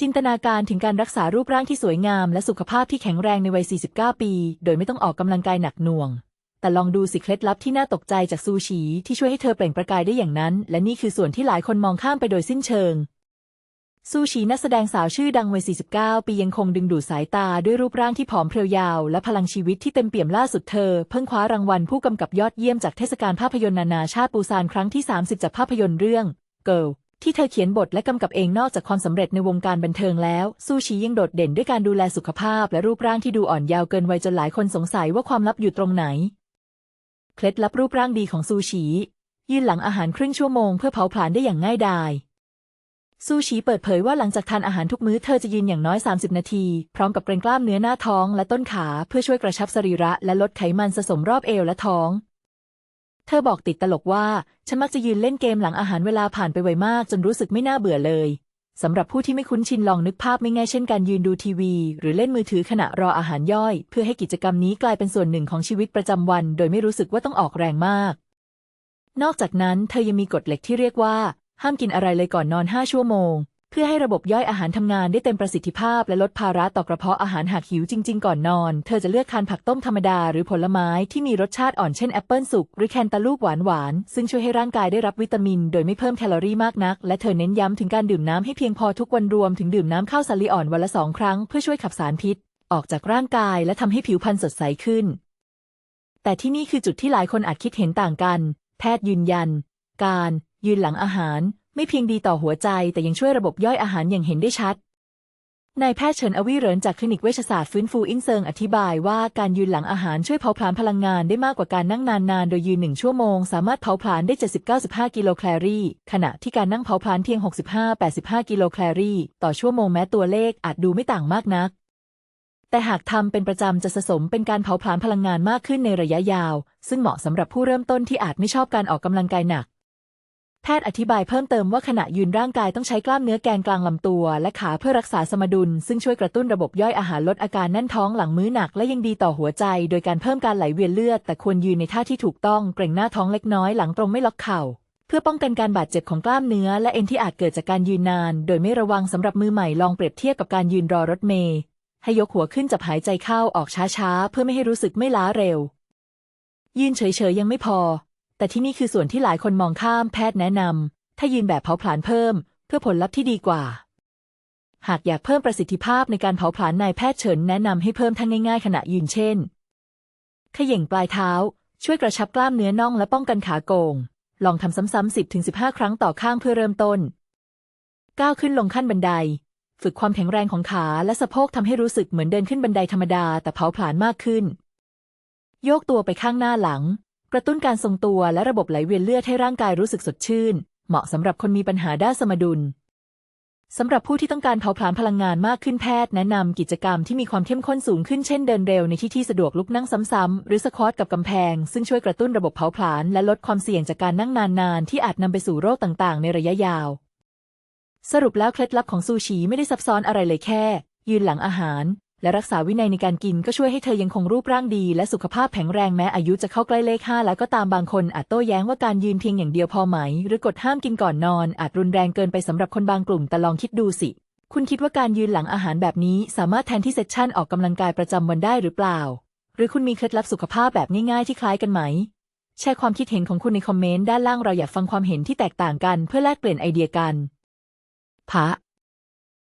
จินตนาการถึงการรักษารูปร่างที่สวยงามและสุขภาพที่แข็งแรงในวัย 49 ปี โดยไม่ต้องออกกำลังกายหนักหน่วง แต่ลองดูสิเคล็ดลับที่น่าตกใจจากซูชีที่ช่วยให้เธอเปล่งประกายได้อย่างนั้น และนี่คือส่วนที่หลายคนมองข้ามไปโดยสิ้นเชิง ซูชีนักแสดงสาวชื่อดังวัย 49 ปียังคงดึงดูดสายตาด้วยรูปร่างที่ผอมเพรียวยาว และพลังชีวิตที่เต็มเปี่ยมล่าสุดเธอ เพิ่งคว้ารางวัลผู้กำกับยอดเยี่ยมจากเทศกาลภาพยนตร์นานาชาติปูซานครั้งที่ 30 จากภาพยนตร์เรื่อง Girl ที่เธอเขียนบทและกำกับเองนอกจากความสำเร็จในวงการบันเทิงแล้วซูชียังโดดเด่นด้วยการดูแลสุขภาพ และรูปร่างที่ดูอ่อนยาวเกินวัยจนหลายคนสงสัยว่าความลับอยู่ตรงไหน เคล็ดลับรูปร่างดีของซูชียืนหลังอาหารครึ่งชั่วโมงเพื่อเผาผลาญได้อย่างง่ายดายซูชีเปิดเผยว่าหลังจากทานอาหารทุกมื้อเธอจะยืนอย่างน้อย 30 นาที พร้อมกับเกรงกล้ามเนื้อหน้าท้องและต้นขาเพื่อช่วยกระชับสรีระและลดไขมันสะสมรอบเอวและท้อง เธอบอกติดตลกว่า ฉันมักจะยืนเล่นเกมหลังอาหารเวลาผ่านไปไวมากจนรู้สึกไม่น่าเบื่อเลยสำหรับผู้ที่ไม่คุ้นชินลองนึกภาพไม่ง่ายเช่นการยืนดูทีวี หรือเล่นมือถือขณะรออาหารย่อย เพื่อให้กิจกรรมนี้กลายเป็นส่วนหนึ่งของชีวิตประจำวัน โดยไม่รู้สึกว่าต้องออกแรงมาก นอกจากนั้นเธอยังมีกฎเหล็กที่เรียกว่า ห้ามกินอะไรเลยก่อนนอน 5 ชั่วโมง เพื่อให้ระบบย่อยอาหารทำงานได้เต็มประสิทธิภาพและลดภาระต่อกระเพาะอาหารหากหิวจริง ๆ ก่อนนอน เธอจะเลือกทานผักต้มธรรมดาหรือผลไม้ที่มีรสชาติอ่อนเช่นแอปเปิลสุกหรือแคนตาลูปหวานๆซึ่งช่วยให้ร่างกายได้รับวิตามิน โดยไม่เพิ่มแคลอรี่มากนัก และเธอเน้นย้ำถึงการดื่มน้ำให้เพียงพอทุกวันรวมถึงดื่มน้ำข้าวสาลีอ่อนวันละสองครั้งเพื่อช่วยขับสารพิษ ออกจากร่างกายและทำให้ผิวพรรณสดใสขึ้น แต่ที่นี่คือจุดที่หลายคนอาจคิดเห็นต่างกัน แพทย์ยืนยัน การยืนหลังอาหาร ไม่เพียงดีต่อหัวใจแต่ยังช่วยระบบย่อยอาหารอย่างเห็นได้ชัดนายแพทย์เฉินอวิเหรินจากคลินิกเวชศาสตร์ฟื้นฟูอิงเซิงอธิบายว่าการยืนหลังอาหารช่วยเผาผลาญพลังงานได้มากกว่าการนั่งนานๆ โดยยืนหนึ่งชั่วโมง สามารถเผาผลาญได้ 79.5 กิโลแคลอรี่ ขณะที่การนั่งเผาผลาญเพียง 65-85 กิโลแคลอรี่ ต่อชั่วโมงแม้ตัวเลขอาจดูไม่ต่างมากนัก แต่หากทำเป็นประจำจะสะสมเป็นการเผาผลาญพลังงานมากขึ้นในระยะยาว ซึ่งเหมาะสำหรับผู้เริ่มต้นที่อาจไม่ชอบการออกกำลังกายหนัก แพทย์อธิบายเพิ่มเติมว่าขณะยืนร่างกายต้องใช้กล้ามเนื้อแกนกลางลำตัว และขาเพื่อรักษาสมดุล ซึ่งช่วยกระตุ้นระบบย่อยอาหารลดอาการแน่นท้องหลังมื้อหนักและยังดีต่อหัวใจ โดยการเพิ่มการไหลเวียนเลือด แต่ควรยืนในท่าที่ถูกต้องเกร็งหน้าท้องเล็กน้อยหลังตรงไม่ล็อกเข่า เพื่อป้องกันการบาดเจ็บของกล้ามเนื้อ และเอ็นที่อาจเกิดจากการยืนนาน โดยไม่ระวังสำหรับมือใหม่ลองเปรียบเทียบกับการยืนรอรถเมล์ให้ยกหัวขึ้นจับหายใจเข้าออกช้าๆเพื่อไม่ให้รู้สึกไม่ล้าเร็ว ยืนเฉยๆยังไม่พอ แต่ที่นี่คือส่วนที่หลายคนมองข้ามแพทย์แนะนำ ถ้ายืนแบบเผาผลาญเพิ่ม เพื่อผลลัพธ์ที่ดีกว่า หากอยากเพิ่มประสิทธิภาพในการเผาผลาญนายแพทย์เฉินแนะนำให้เพิ่มท่าง่าย ๆ ขณะยืนเช่น ขย่งปลายเท้า ช่วยกระชับกล้ามเนื้อน่องและป้องกันขาโกง ลองทำซ้ำๆ10-15 ครั้งต่อข้างเพื่อเริ่มต้น ก้าวขึ้นลงขั้นบันได ฝึกความแข็งแรงของขาและสะโพกทำให้รู้สึกเหมือนเดินขึ้นบันไดธรรมดาแต่เผาผลาญมากขึ้น โยกตัวไปข้างหน้าหลัง กระตุ้นการทรงตัวและระบบไหลเวียนเลือดให้ร่างกายรู้สึกสดชื่น เหมาะสำหรับคนมีปัญหาด้านสมดุลสำหรับผู้ที่ต้องการเผาผลาญพลังงานมากขึ้นแพทย์แนะนำกิจกรรมที่มีความเข้มข้นสูงขึ้นเช่นเดินเร็วในที่ที่สะดวกลุกนั่งซ้ำๆหรือสควอตกับกำแพง ซึ่งช่วยกระตุ้นระบบเผาผลาญและลดความเสี่ยงจากการนั่งนานๆ ที่อาจนำไปสู่โรคต่างๆ ในระยะยาว สรุปแล้วเคล็ดลับของซูชิไม่ได้ซับซ้อนอะไรเลยแค่ ยืนหลังอาหาร และรักษาวินัยในการกินก็ช่วยให้เธอยังคงรูปร่างดี และสุขภาพแข็งแรงแม้อายุจะเข้าใกล้เลขห้าแล้วก็ตามบางคนอาจโต้แย้งว่าการยืนเพียงอย่างเดียวพอไหม หรือกฎห้ามกินก่อนนอน อาจรุนแรงเกินไปสำหรับคนบางกลุ่มแต่ลองคิดดูสิ คุณคิดว่าการยืนหลังอาหารแบบนี้ สามารถแทนที่เซสชั่นออกกำลังกายประจำวันได้หรือเปล่า หรือคุณมีเคล็ดลับสุขภาพแบบง่ายๆที่คล้ายกันไหมแชร์ความคิดเห็นของคุณในคอมเมนต์ด้านล่างเราอยากฟังความเห็นที่แตกต่างกันเพื่อแลกเปลี่ยนไอเดียกันพระ